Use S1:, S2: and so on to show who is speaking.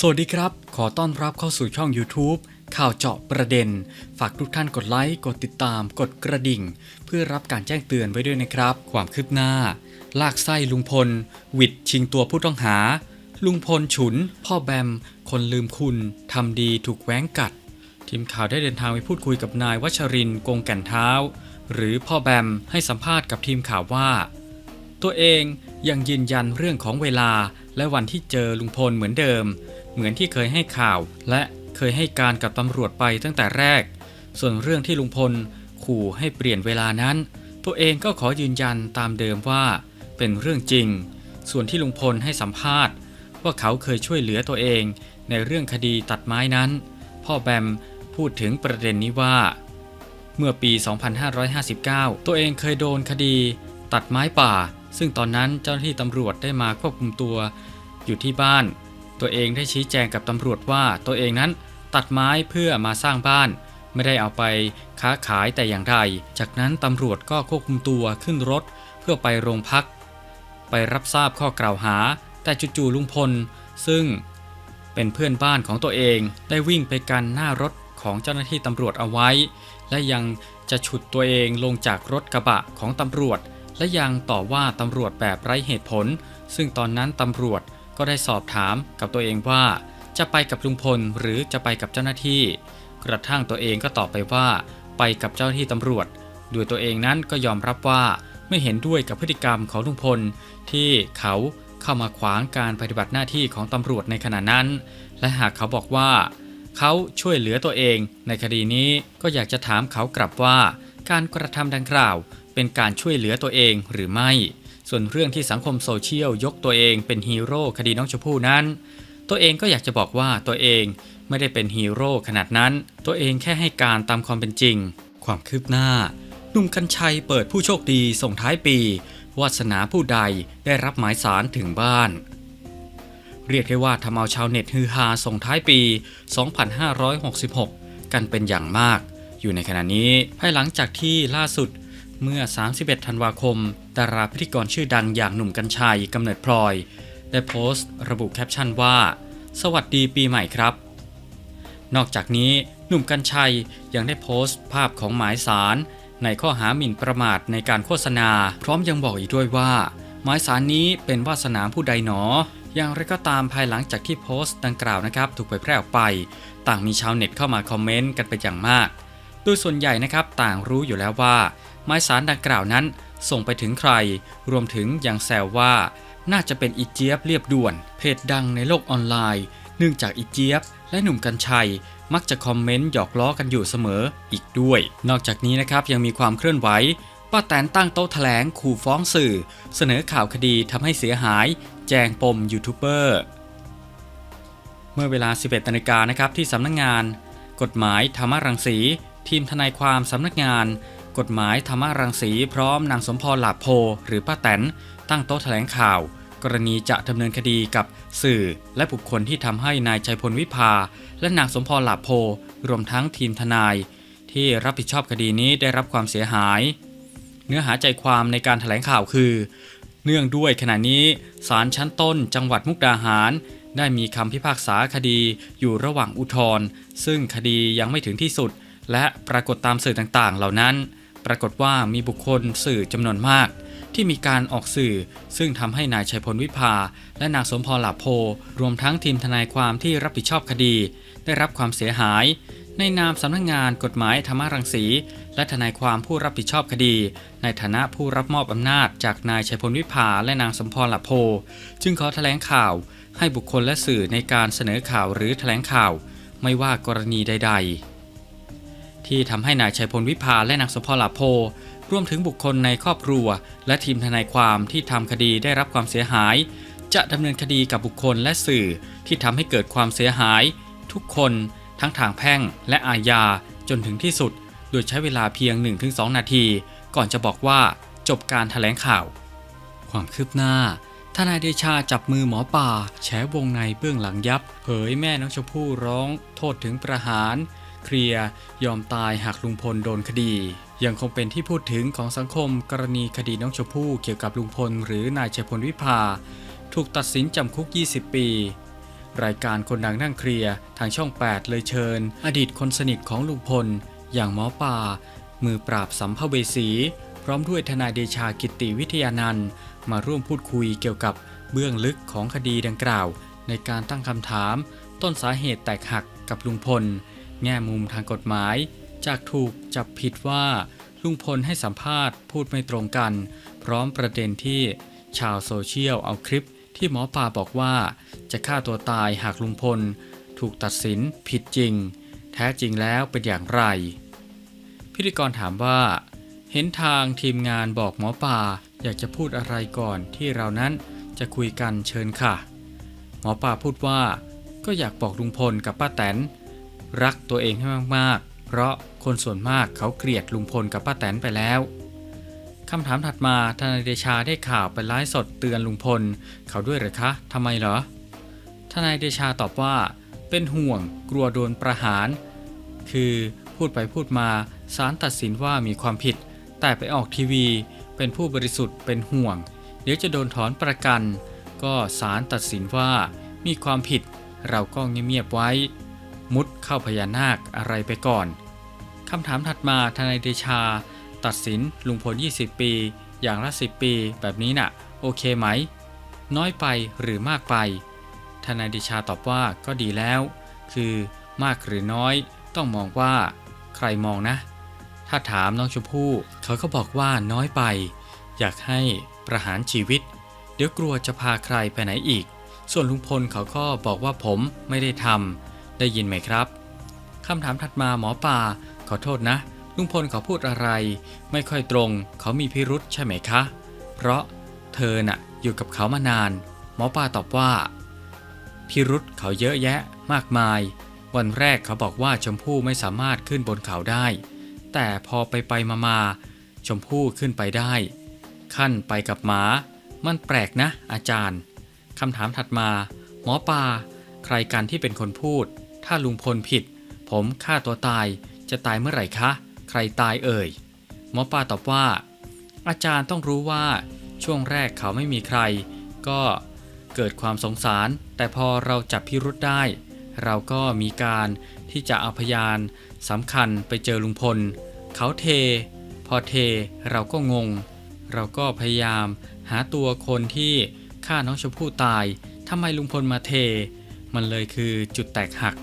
S1: สวัสดีครับ ขอต้อนรับเข้าสู่ช่อง YouTube ข่าวเจาะประเด็น ฝากทุกท่านกดไลค์ กดติดตาม กดกระดิ่ง เพื่อรับการแจ้งเตือนไว้ด้วยนะครับ ความคืบหน้า ลากไส้ลุงพล วิดชิงตัวผู้ต้องหา ลุงพลฉุน พ่อแบม คนลืมคุณ ทำดีถูกแว้งกัด ทีมข่าวได้เดินทางไปพูดคุยกับนายวัชรินกงแก่นเท้า หรือพ่อแบมให้สัมภาษณ์กับทีมข่าวว่า ตัวเองยังยืนยันเรื่องของเวลาและวันที่เจอลุงพลเหมือนเดิม เหมือนที่เคยให้ข่าวและเคยให้การกับตำรวจไปตั้งแต่แรก ส่วนเรื่องที่ลุงพลขู่ให้เปลี่ยนเวลานั้น ตัวเองก็ขอยืนยันตามเดิมว่า เป็นเรื่องจริง ส่วนที่ลุงพลให้สัมภาษณ์ ว่าเขาเคยช่วยเหลือตัวเองในเรื่องคดีตัดไม้นั้น พ่อแบมพูดถึงประเด็นนี้ว่า เมื่อปี 2559 ตัวเองเคยโดนคดี ตัดไม้ป่า ซึ่งตอนนั้นเจ้าหน้าที่ตำรวจได้มาควบคุมตัว อยู่ที่บ้าน ตัวเองได้ชี้แจงกับตำรวจว่าตัวเองนั้นตัดไม้เพื่อมาสร้างบ้าน ไม่ได้เอาไปค้าขายแต่อย่างใด จากนั้นตำรวจก็ควบคุมตัวขึ้นรถเพื่อไปโรงพัก ไปรับทราบข้อกล่าวหา แต่จู่ๆลุงพล ซึ่งเป็นเพื่อนบ้านของตัวเองได้วิ่งไปกันหน้ารถของเจ้าหน้าที่ตำรวจเอาไว้ และยังจะฉุดตัวเองลงจากรถกระบะของตำรวจ และยังต่อว่าตำรวจแบบไร้เหตุผล ซึ่งตอนนั้นตำรวจก็ได้สอบถามกับตัวเองว่า จะไปกับลุงพลหรือจะไปกับเจ้าหน้าที่ กระทั่งตัวเองก็ตอบไปว่า ไปกับเจ้าหน้าที่ตำรวจโดยตัวเองนั้นก็ยอมรับว่าไม่เห็นด้วยกับพฤติกรรมของลุงพล ที่เขาเข้ามาขวางการปฏิบัติหน้าที่ของตำรวจในขณะนั้น และหากเขาบอกว่า เขาช่วยเหลือตัวเองในคดีนี้ก็อยากจะถามเขากลับว่า การกระทำดังกล่าว เป็นการช่วยเหลือตัวเองหรือไม่ ส่วนเรื่องที่สังคมโซเชียลยกตัวเองเป็นฮีโร่คดีน้องชมพู่นั้น ตัวเองก็อยากจะบอกว่าตัวเองไม่ได้เป็นฮีโร่ขนาดนั้น ตัวเองแค่ให้การตามความเป็นจริง ความคืบหน้าหนุ่มกัญชัยเปิดผู้โชคดีส่งท้ายปี วาสนาผู้ใดได้รับหมายสารถึงบ้าน เรียกได้ว่าทำเอาชาวเน็ตฮือฮาส่งท้ายปี 2566 กันเป็นอย่างมาก อยู่ในขณะนี้ภายหลังจากที่ล่าสุด เมื่อ 31 ธันวาคม ดาราพิธีกรชื่อดังอย่างหนุ่มกัญชัยกำเนิดพลอย ได้โพสต์ ระบุแคปชั่นว่า สวัสดีปีใหม่ครับ นอกจากนี้หนุ่มกัญชัยยังได้โพสต์ภาพของหมายสาร ในข้อหาหมิ่นประมาทในการโฆษณา พร้อมยังบอกอีกด้วยว่า หมายสารนี้เป็นวาสนาผู้ใดหนอ อย่างไรก็ตามภายหลังจากที่โพสต์ดังกล่าวนะครับ ถูกเผยแพร่ออกไป ต่างมีชาวเน็ตเข้ามาคอมเมนต์กันเป็นอย่างมาก โดยส่วนใหญ่นะครับต่างรู้อยู่แล้วว่า หมายสารดังกล่าวนั้น ส่งไปถึงใคร รวมถึงยังแซวว่า น่าจะเป็นอีเจี๊ยบเรียบด่วน เพจดังในโลกออนไลน์ เนื่องจากอีเจี๊ยบ และหนุ่มกัญชัย มักจะคอมเมนต์หยอกล้อกันอยู่เสมออีกด้วย นอกจากนี้นะครับยังมีความเคลื่อนไหวป้าแตนตั้งโต๊ะแถลงขู่ฟ้องสื่อ เสนอข่าวคดีทำให้เสียหาย แจงปมยูทูบเบอร์เมื่อเวลา 11นาฬิกานะครับที่สำนักงงาน กฎหมายธรรมรังสี ทีมทนายความสำนักงาน กฎหมายธรรมรังสีพร้อมนางสมพรหลาโพ หรือป้าแตน ตั้งโต๊ะแถลงข่าว กรณีจะดำเนินคดีกับสื่อ และบุคคลที่ทำให้นายชัยพลวิภา และนางสมพรหลาโพ รวมทั้งทีมทนาย ที่รับผิดชอบคดีนี้ได้รับความเสียหาย เนื้อหาใจความในการถแถลงข่าวคือ เนื่องด้วยขณะนี้ศาลชั้นต้นจังหวัดมุกดาหารได้มีคำพิพากษาคดีอยู่ระหว่างอุทธรณ์ซึ่งคดียังไม่ถึงที่สุด และปรากฏตามสื่อต่างๆ เหล่านั้น ปรากฏว่ามีบุคคลสื่อจำนวนมาก ที่มีการออกสื่อ ซึ่งทำให้นายชัยพลวิภา และนางสมพรหลาโพ รวมทั้งทีมทนายความที่รับผิดชอบคดี ได้รับความเสียหาย ในนามสำนักงงานกฎหมายธรรมรังสี และทนายความผู้รับผิดชอบคดี ในฐานะผู้รับมอบอำนาจ จากนายชัยพลวิภาและนางสมพรหลับโพ จึงขอแถลงข่าว ให้บุคคลและสื่อในการเสนอข่าวหรือแถลงข่าว ไม่ว่ากรณีใด ๆ ที่ทำให้นายชัยพลวิภาและนางสมพรหลับโพรวมถึงบุคคลในครอบครัว และทีมทนายความที่ทำคดีได้รับความเสียหาย จะดำเนินคดีกับบุคคลและสื่อที่ทำให้เกิดความเสียหาย ทุกคนทั้งทางแพ่งและอาญาจนถึงที่สุด โดยใช้เวลาเพียง 1-2 นาที ก่อนจะบอกว่าจบการถแถลงข่าว ความคืบหน้าทนายเดชาจับมือหมอป่า แฉวงในเบื้องหลังยับ เผยแม่น้องชมพู่ร้อง โทษถึงประหาร เคลียร์ยอมตายหากลุงพลโดนคดี ยังคงเป็นที่พูดถึงของสังคมกรณีคดีน้องชมพู่เกี่ยวกับลุงพลหรือนายชัยพลวิภา ถูกตัดสินจำคุก 20 ปี รายการคนดังนั่งเคลียร์ทางช่อง 8 เลยเชิญ อดีตคนสนิทของลุงพล อย่างหมอป่า มือปราบสัมภเวสี พร้อมด้วยทนายเดชากิติวิทยานันท์มาร่วมพูดคุยเกี่ยวกับเบื้องลึกของคดีดังกล่าว ในการตั้งคำถาม ต้นสาเหตุแตกหักกับลุงพล แง่มุมทางกฎหมาย จากถูกจับผิดว่าลุงพลให้สัมภาษณ์พูดไม่ตรงกัน พร้อมประเด็นที่ชาวโซเชียลเอาคลิปที่หมอปลาบอกว่า จะฆ่าตัวตายหากลุงพล ถูกตัดสินผิดจริง แท้จริงแล้วเป็นอย่างไร พิธีกรถามว่า เห็นทางทีมงานบอกหมอป่าอยากจะพูดอะไรก่อนที่เรานั้นจะคุยกันเชิญค่ะ หมอป่าพูดว่า ก็อยากบอกลุงพลกับป้าแตน รักตัวเองให้มากๆ เพราะคนส่วนมากเขาเกลียดลุงพลกับป้าแตนไปแล้วคำถามถัดมาทนายเดชาได้ข่าวไปไลฟ์สดเตือนลุงพล เขาด้วยหรือคะทำไมเหรอทนายเดชาตอบว่า เป็นห่วงกลัวโดนประหาร คือพูดไปพูดมาศาลตัดสินว่ามีความผิด แต่ไปออกทีวี เป็นผู้บริสุทธิ์เป็นห่วง เดี๋ยวจะโดนถอนประกัน ก็ศาลตัดสินว่ามีความผิด เราก็เงียบๆไว้ มุดเข้าพญานาคอะไรไปก่อนคำถามถัดมาทนายเดชา ตัดสินลุงพล 20 ปี อย่างละ 10 ปีแบบนี้น่ะ โอเคไหม น้อยไปหรือมากไป ทนายเดชาตอบว่าก็ดีแล้ว คือมากหรือน้อย ต้องมองว่า ใครมองนะ ถ้าถามน้องชมพู่เขาก็บอกว่าน้อยไป อยากให้ประหารชีวิต เดี๋ยวกลัวจะพาใครไปไหนอีก ส่วนลุงพลเขาก็บอกว่าผมไม่ได้ทำ ได้ยินไหมครับคำถามถัดมาหมอป่า ขอโทษนะ ลุงพลเขาพูดอะไร ไม่ค่อยตรง เขามีพิรุษใช่ไหมคะ เพราะเธอน่ะอยู่กับเขามานาน หมอป่าตอบว่า พิรุษเขาเยอะแยะมากมาย วันแรกเขาบอกว่าชมพู่ไม่สามารถขึ้นบนเขาได้ แต่พอไปไปมามาชมพู่ขึ้นไปได้ ขั้นไปกับหมา มันแปลกนะ อาจารย์คำถามถัดมา หมอปลาใครกันที่เป็นคนพูด ถ้าลุงพลผิด ผมฆ่าตัวตายจะตายเมื่อไหร่คะ ใครตายเอ่ย หมอปลาตอบว่า อาจารย์ต้องรู้ว่า ช่วงแรกเขาไม่มีใคร ก็เกิดความสงสาร แต่พอเราจับพิรุษได้ เราก็มีการที่จะเอาพยานสำคัญไปเจอลุงพล เขาเท พอเทเราก็งง เราก็พยายาม หาตัวคนที่ฆ่าน้องชมพู่ตายทำไมลุงพลมาเท มันเลยคือจุดแตกหัก